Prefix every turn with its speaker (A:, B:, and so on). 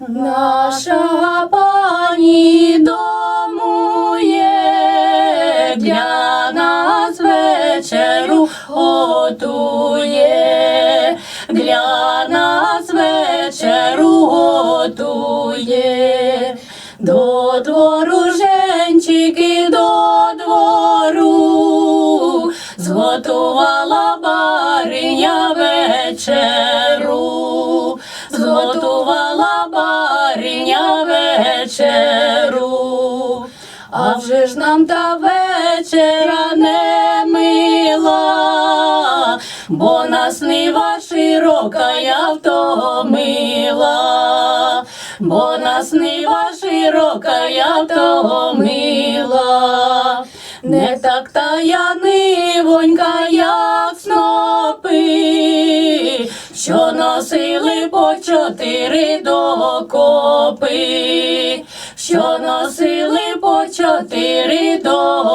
A: Наша пані домує, для нас вечеру готує, для нас вечеру готує, до двору женчики, до двору, зготувала бариня вечеру. А вже ж нам та вечера не мила, бо нас нива широка я втомила, бо нас нива широка я втомила. Не так та я нивонька, як снопи, що носили по чотири докопи, що носили по чотири докопи.